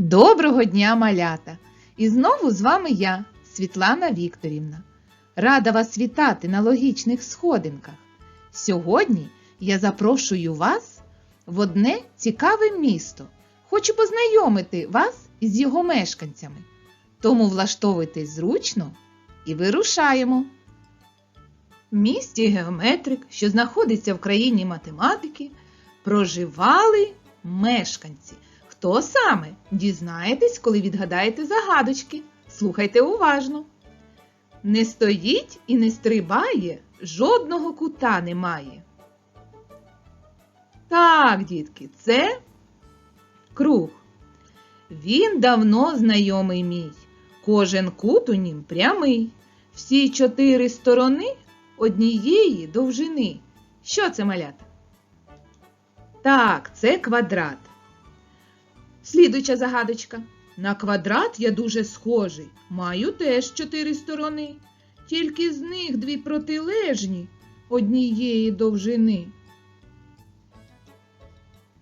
Доброго дня, малята! І знову з вами я, Світлана Вікторівна. Рада вас вітати на логічних сходинках. Сьогодні я запрошую вас в одне цікаве місто. Хочу познайомити вас із його мешканцями. Тому влаштовуйтесь зручно і вирушаємо. В місті геометрик, що знаходиться в країні математики, проживали мешканці. Хто саме? Дізнаєтесь, коли відгадаєте загадочки. Слухайте уважно. Не стоїть і не стрибає, жодного кута немає. Так, дітки, це круг. Він давно знайомий мій. Кожен кут у нім прямий. Всі чотири сторони однієї довжини. Що це малята? Так, це квадрат. Слідуюча загадочка. На квадрат я дуже схожий. Маю теж чотири сторони. Тільки з них дві протилежні однієї довжини.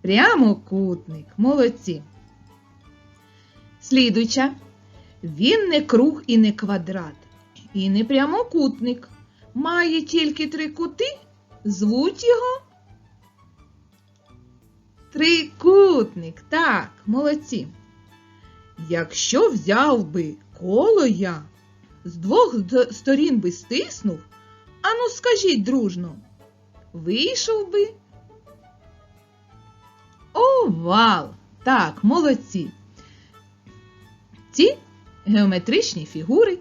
Прямокутник. Молодці. Слідуюча. Він не круг і не квадрат, і не прямокутник. Має тільки три кути, звуть його Трикутник, так, молодці. Якщо взяв би коло я, з двох сторін би стиснув, ану скажіть дружно, вийшов би овал. Так, молодці. Ці геометричні фігури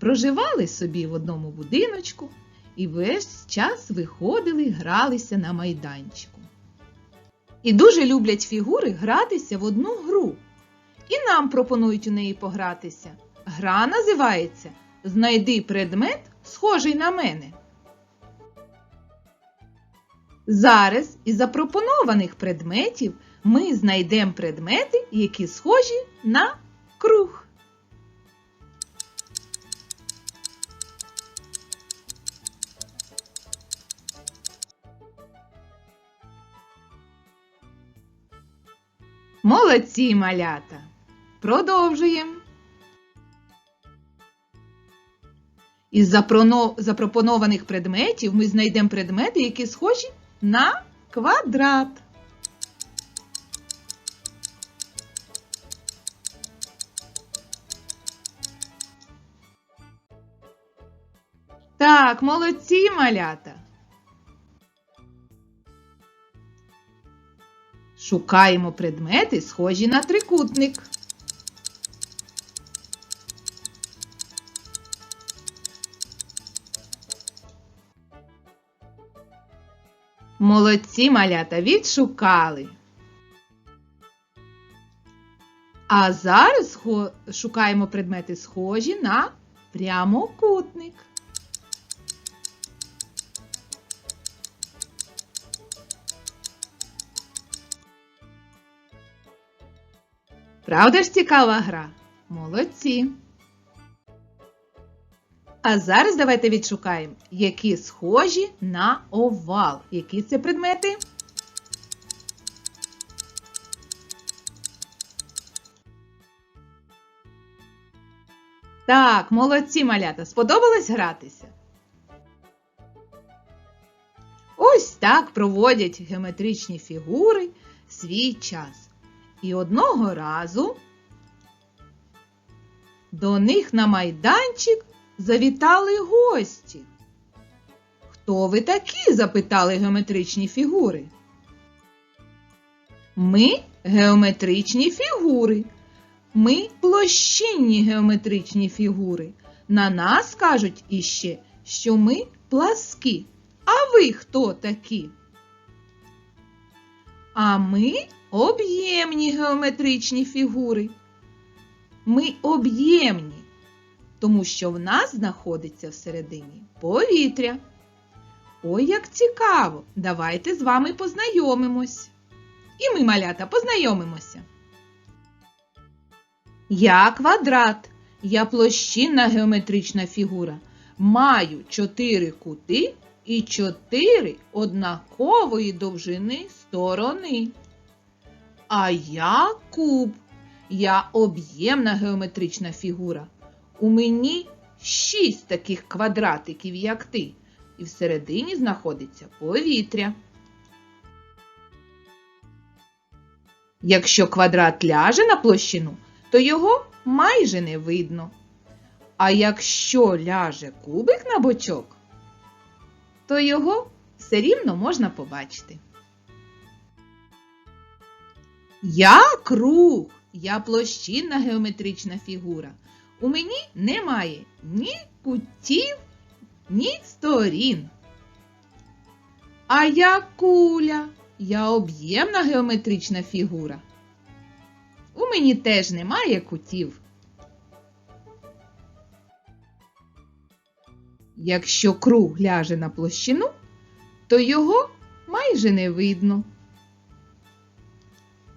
проживали собі в одному будиночку і весь час виходили, гралися на майданчику. І дуже люблять фігури гратися в одну гру. І нам пропонують у неї погратися. Гра називається Знайди предмет, схожий на мене. Зараз із запропонованих предметів ми знайдемо предмети, які схожі на круг. Молодці, малята! Продовжуємо. Із запропонованих предметів ми знайдемо предмети, які схожі на квадрат. Так, молодці, малята. Шукаємо предмети, схожі на трикутник. Молодці малята відшукали. А зараз шукаємо предмети, схожі на прямокутник. Правда ж цікава гра? Молодці. А зараз давайте відшукаємо, які схожі на овал. Які це предмети? Так, молодці малята, сподобалось гратися? Ось так проводять геометричні фігури свій час. І одного разу до них на майданчик завітали гості. Хто ви такі? запитали геометричні фігури. Ми геометричні фігури. Ми площинні геометричні фігури. На нас кажуть іще, що ми пласкі. А ви хто такі? А ми об'ємні геометричні фігури. Ми об'ємні, тому що в нас знаходиться всередині повітря. Ой, як цікаво! Давайте з вами познайомимось. І ми, малята, познайомимося. Я квадрат, я площинна геометрична фігура. Маю чотири кути і чотири однакової довжини сторони. А я куб. Я об'ємна геометрична фігура. У мені шість таких квадратиків, як ти, і всередині знаходиться повітря. Якщо квадрат ляже на площину, то його майже не видно. А якщо ляже кубик на бочок, то його все рівно можна побачити. Я круг, я площинна геометрична фігура. У мені немає ні кутів, ні сторін. А я куля, я об'ємна геометрична фігура. У мені теж немає кутів. Якщо круг ляже на площину, то його майже не видно.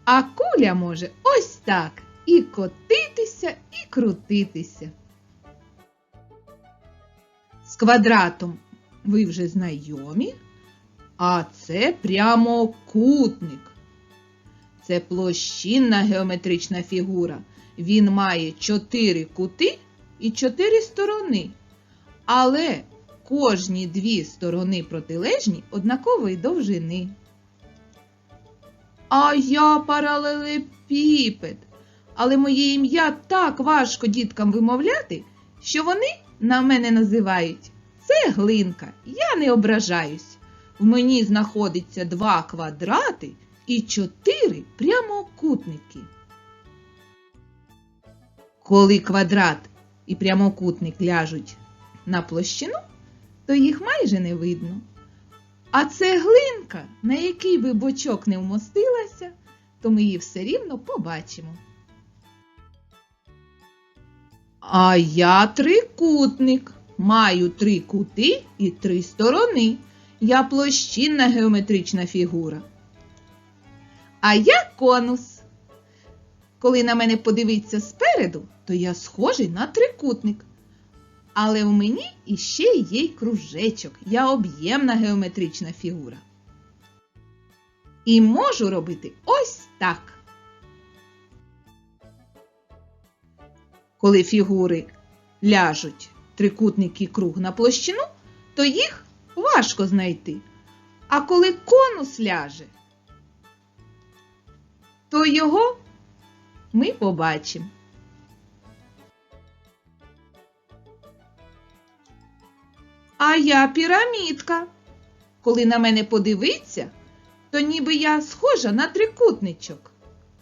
А куля може ось так і котитися, і крутитися. З квадратом ви вже знайомі, а це прямокутник. Це площинна геометрична фігура. Він має чотири кути і чотири сторони. Але кожні дві сторони протилежні однакової довжини. А я паралелепіпед. Але моє ім'я так важко діткам вимовляти, що вони на мене називають цеглинка. Я не ображаюсь. В мені знаходиться два квадрати і чотири прямокутники. Коли квадрат і прямокутник ляжуть на площину, то їх майже не видно. А цеглинка, на який би бочок не вмостилася, то ми її все рівно побачимо. А я трикутник. Маю три кути і три сторони. Я площинна геометрична фігура. А я конус. Коли на мене подивиться спереду, то я схожий на трикутник. Але в мені іще є й кружечок. Я об'ємна геометрична фігура. І можу робити ось так. Коли фігури ляжуть трикутник і круг на площину, то їх важко знайти. А коли конус ляже, то його ми побачимо. А я пірамідка. Коли на мене подивиться, то ніби я схожа на трикутничок.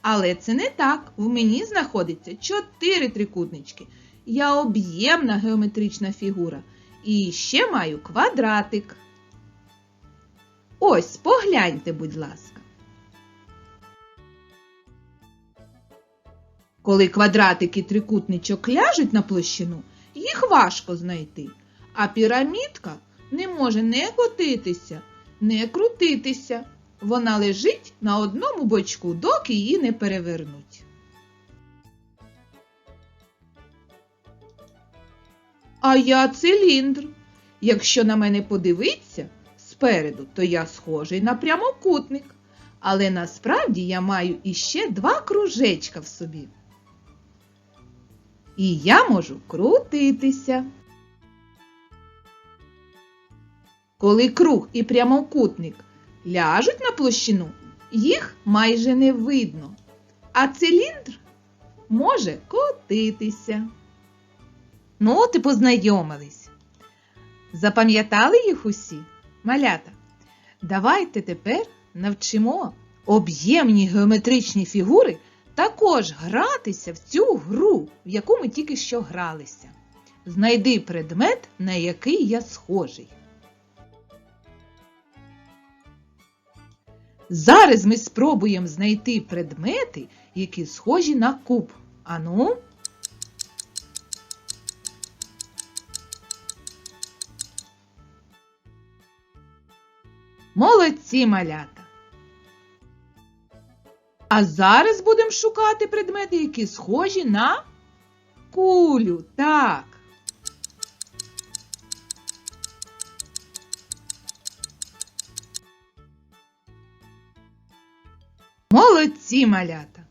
Але це не так. В мені знаходиться чотири трикутнички. Я об'ємна геометрична фігура. І ще маю квадратик. Ось, погляньте, будь ласка. Коли квадратик і трикутничок ляжуть на площину, їх важко знайти. А пірамідка не може не котитися, не крутитися. Вона лежить на одному бочку, доки її не перевернуть. А я циліндр. Якщо на мене подивиться спереду, то я схожий на прямокутник. Але насправді я маю іще два кружечка в собі. І я можу крутитися. Коли круг і прямокутник ляжуть на площину, їх майже не видно, а циліндр може котитися. Ну, от і познайомились. Запам'ятали їх усі, малята? Давайте тепер навчимо об'ємні геометричні фігури також гратися в цю гру, в яку ми тільки що гралися. Знайди предмет, на який я схожий. Зараз ми спробуємо знайти предмети, які схожі на куб. Ану. Молодці малята. А зараз будемо шукати предмети, які схожі на кулю. Так. Молодці малята!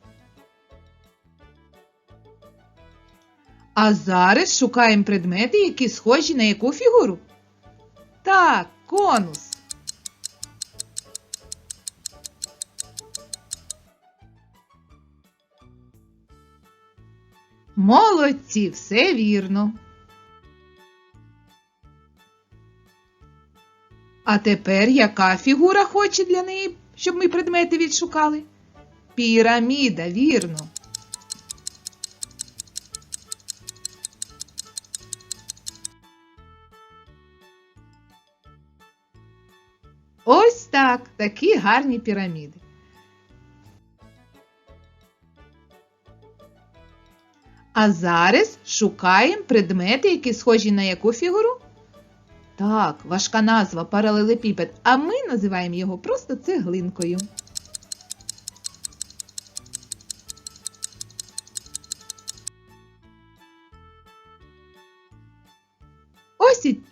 А зараз шукаємо предмети, які схожі на яку фігуру? Так, конус. Молодці, все вірно. А тепер яка фігура хоче для неї, щоб ми предмети відшукали? Піраміда, вірно. Ось так, такі гарні піраміди. А зараз шукаємо предмети, які схожі на яку фігуру? Так, важка назва паралелепіпед, а ми називаємо його просто цеглинкою.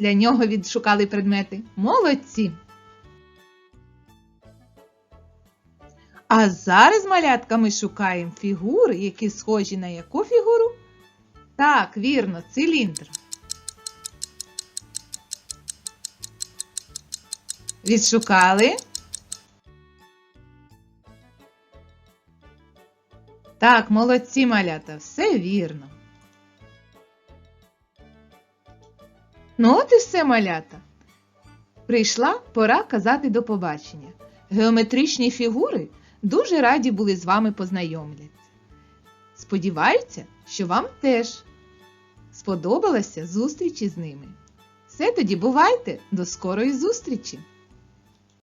Для нього відшукали предмети. Молодці! А зараз, малятка, ми шукаємо фігури, які схожі на яку фігуру? Так, вірно, циліндр. Відшукали? Так, молодці малята, все вірно. Ну от і все малята. Прийшла пора казати до побачення. Геометричні фігури дуже раді були з вами познайомитися. Сподіваються, що вам теж сподобалася зустріч із ними. Все тоді бувайте, до скорої зустрічі!